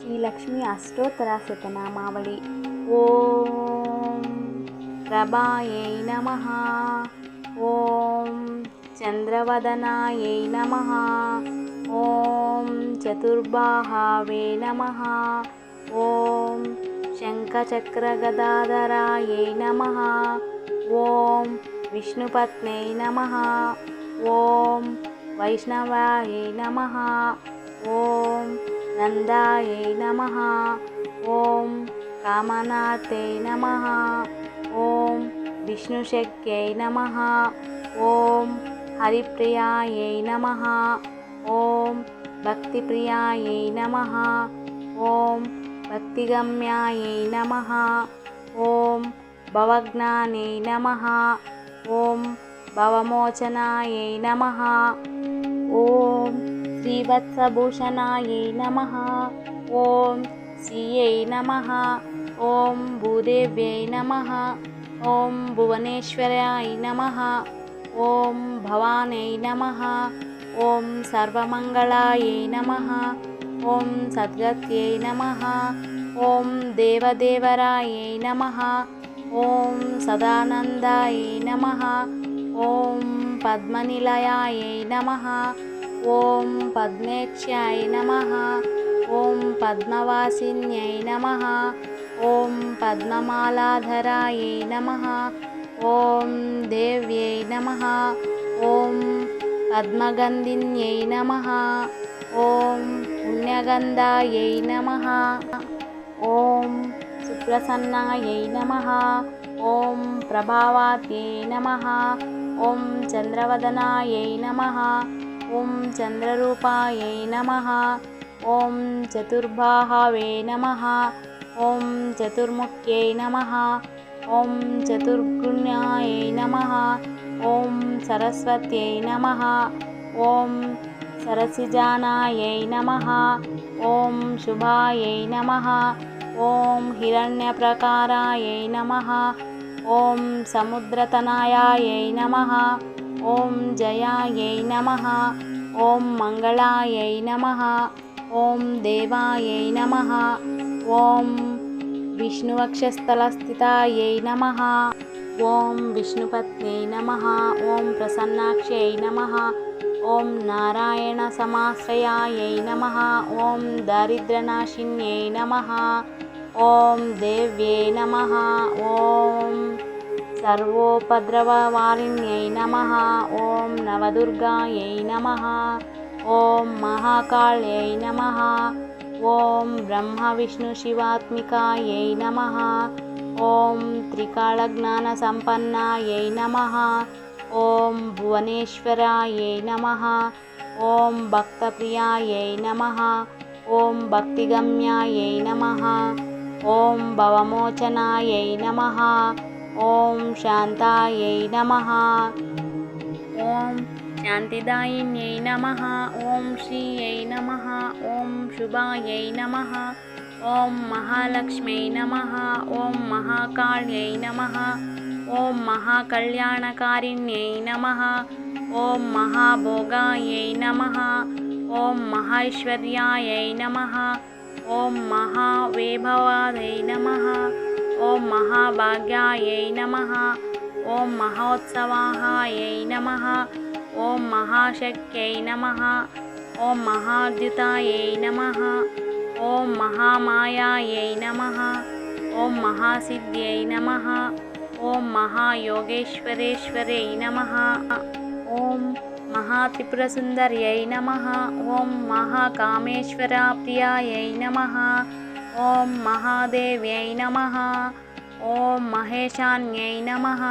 శ్రీ లక్ష్మి అష్టోత్తర శతనామావళి ఓం ప్రభాయై నమ. ఓం చంద్రవదనాయై నమ. ఓం చతుర్బాహావే నమ. ఓం శంఖచక్రగదాధరాయై నమ. ఓం విష్ణుపత్నై నమ. ఓం వైష్ణవాయై నమ. ఓం నందాయై నమ. ఓం కామనాథై నమ. ఓం విష్ణుశక్త్యై నమ. ఓం హరిప్రియాయై నమ. ఓం భక్తిప్రియాయై నమ. ఓం భక్తిగమ్యాయై నమ. ఓం భవజ్ఞానై నమ. ఓం భవమోచనాయై నమ. ఓం श्रीवत्सभूषणाय नमः। ॐ श्रियै नमः। ॐ भूदेव्यै नमः। ॐ भुवनेश्वर्याय नमः। ॐ भवानै नमः। ॐ सर्वमङ्गलाय नमः। ॐ सद्गत्यै नमः। ॐ देवदेवराय नमः। ॐ सदानन्दाय नमः। ॐ पद्मनिलयाय नमः। ఓం పద్మేక్ష్యాయ నమ. ఓం పద్మవాసిన్యై నమ. ఓం పద్మమాలాధరాయ నమ. ఓం దేవ్యై నమ. ఓం పద్మగంధిన్యై నమ. ఓం పుణ్యగంధాయై నమ. ఓం సుప్రసన్నాయై నమ. ఓం ప్రభావాత్యై నమ. ఓం చంద్రవదనాయై నమ. ఓం చంద్రరూపాయై నమ. ఓం చతుర్బాహవే నమ. ఓం చతుర్ముఖ్యై నమ. ఓం చతుర్గుణ్యాయ నమ. ఓం సరస్వత్యై నమ. ఓం సరసిజానాయై నమ. ఓం శుభాయై నమ. ఓం హిరణ్యప్రకారాయై నమ. ఓం సముద్రతనాయాయై నమ. ॐ जयायै नमः। ॐ मङ्गलायै नमः। ॐ देवायै नमः। ॐ विष्णुवक्षस्थलस्थितायै नमः। ॐ विष्णुपत्न्यै नमः। ॐ प्रसन्नाक्ष्यै नमः। ॐ नारायणसमाश्रयायै नमः। ॐ दारिद्रनाशिन्यै नमः। ॐ देव्यै नमः। ॐ सर्वोपद्रववाणिन्यै नमः। ॐ नवदुर्गायै नमः। ॐ महाकाल्यै नमः। ॐ ब्रह्मविष्णुशिवात्मिकायै नमः। ॐ त्रिकालज्ञानसम्पन्नायै नमः। ॐ भुवनेश्वरायै नमः। ॐ भक्तप्रियायै नमः। ॐ भक्तिगम्यायै नमः। ॐ भवमोचनायै नमः। ॐ शान्तायै नमः। ॐ शान्तिदायिन्यै नमः। ॐ श्रीयै नमः। ॐ शुभायै नमः। ॐ महालक्ष्म्यै नमः। ॐ महाकाळ्यै नमः। ॐ महाकल्याणकारिण्यै नमः। ॐ महाभोगायै नमः। ॐ महाैश्वर्यायै नमः। ॐ महावैभवायै नमः। ఓం మహావైభవాదై నమ ఓం మహాభాగ్యాయై నమ. ఓం మహోత్సవాహాయై నమ. ఓం మహాశక్త్యై నమ. ఓం మహాద్యుతాయై నమ. ఓం మహామాయాయై నమ. ఓం మహాసిద్ధ్యై నమ. ఓం మహాయోగేశ్వరేశ్వరై నమ. ఓం మహాత్రిపురసుందర్యై నమ. ఓం మహాకామేశ్వరప్రియాయై నమ. ॐ महादेव्यै नमः। ॐ महेशान्यै नमः।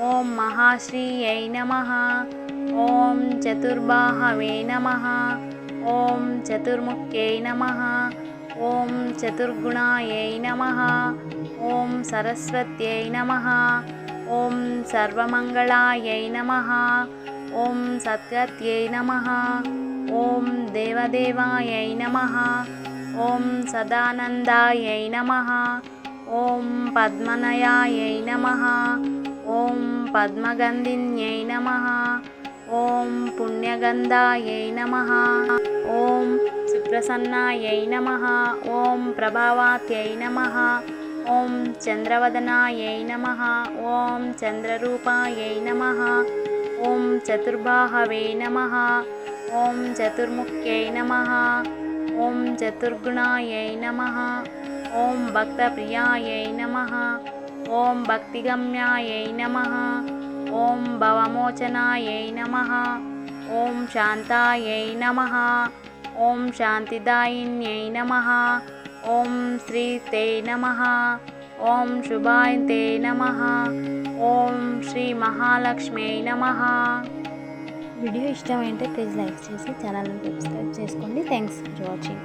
ॐ महाश्रियै नमः। ॐ चतुर्बाहवे नमः। ॐ चतुर्मुख्यै नमः। ॐ चतुर्गुणायै नमः। ॐ सरस्वत्यै नमः। ॐ सर्वमङ्गलायै नमः। ॐ सद्गत्यै नमः। ॐ देवदेवायै नमः। ఓం సదానందాయై నమ. ఓం పద్మనయాయై నమ. ఓం పద్మగంధిన్యై నమ. ఓం పుణ్యగంధాయై నమ. ఓం సుప్ర నమ. ఓం ప్రభావాత్యై నమ. ఓం చంద్రవదనాయై నమ. ఓం చంద్రరూపాయై నమ. ఓం చతుర్బాహవే నమ. ఓం చతుర్ముఖ్యై నమ. ॐ चतुर्गुणायै नमः। ॐ भक्तप्रियायै नमः। ॐ भक्तिगम्यायै नमः। ॐ भवमोचनायै नमः। ॐ शान्तायै नमः। ॐ शान्तिदायिन्यै नमः। ॐ श्रीतै नमः। ॐ शुभाय ते नमः। ॐ श्रीमहालक्ष्म्यै नमः। వీడియో ఇష్టమైతే ప్లీజ్ లైక్ చేసి ఛానల్ని సబ్స్క్రైబ్ చేసుకోండి. Thanks for watching